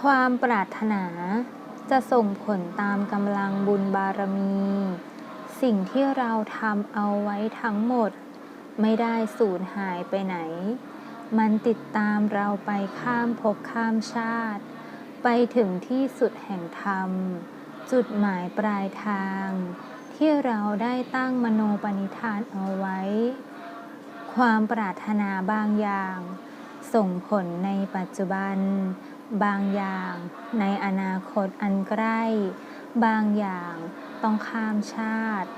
ความปรารถนาจะส่งผลตามกำลังบุญบารมี สิ่งที่เราทำเอาไว้ทั้งหมด ไม่ได้สูญหายไปไหน มันติดตามเราไปข้ามภพข้ามชาติ ไปถึงที่สุดแห่งธรรม จุดหมายปลายทาง ที่เราได้ตั้งมโนปณิธานเอาไว้ ความปรารถนาบางอย่าง ส่งผลในปัจจุบัน บางอย่างในอนาคตอันใกล้ บางอย่างต้องข้ามชาติ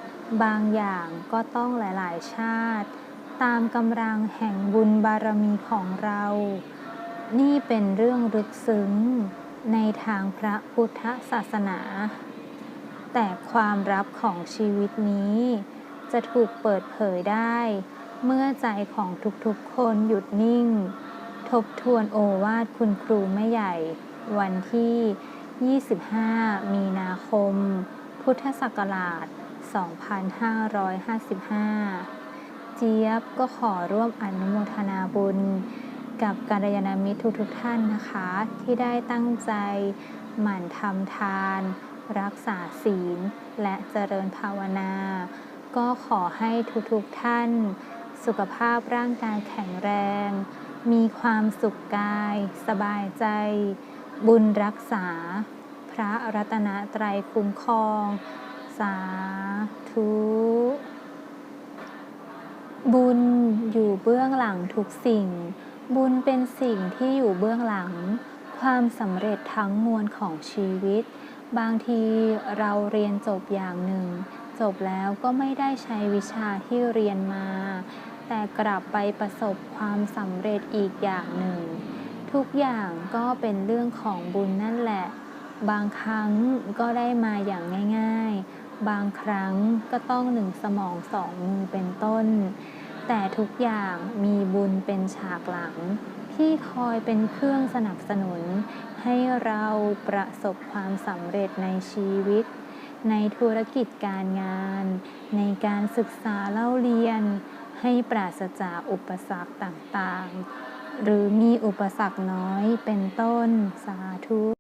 บางอย่างก็ต้องหลาย ๆ ชาติ ตามกำลังแห่งบุญบารมีของเรา นี่เป็นเรื่องลึกซึ้ง ในทางพระพุทธศาสนา แต่ความลับของชีวิตนี้ จะถูกเปิดเผยได้ เมื่อใจของทุกๆคนหยุดนิ่ง ทบทวนโอวาทคุณครูแม่ใหญ่ วันที่ 25 มีนาคม พุทธศักราช 2555 เจี๊ยบก็ขอร่วมอนุโมทนาบุญ กับกัลยาณมิตรทุกๆท่านนะคะ ที่ได้ตั้งใจหมั่นทำทาน รักษาศีล และเจริญภาวนา ก็ขอให้ทุกๆท่าน สุขภาพร่างกายแข็งแรง มีความสุขกาย สบายใจ บุญรักษา พระรัตนตรัยคุ้มครอง สาธุ บุญอยู่เบื้องหลังทุกสิ่ง บุญเป็นสิ่งที่อยู่เบื้องหลัง ความสำเร็จทั้งมวลของชีวิต บางทีเราเรียนจบอย่างหนึ่ง จบแล้วก็ไม่ได้ใช้วิชาที่เรียนมา แต่กลับไปประสบความสำเร็จอีกอย่างหนึ่ง ทุกอย่างก็เป็นเรื่องของบุญนั่นแหละ บางครั้งก็ได้มาอย่างง่าย ๆ บางครั้งก็ต้องหนึ่งสมองสองมือเป็นต้น แต่ทุกอย่างมีบุญเป็นฉากหลัง ที่คอยเป็นเครื่องสนับสนุน ให้เราประสบความสำเร็จในชีวิต ในธุรกิจการงาน ในการศึกษาเล่าเรียน ให้ปราศจากอุปสรรคต่างๆ หรือมีอุปสรรคน้อยเป็นต้นสาธุ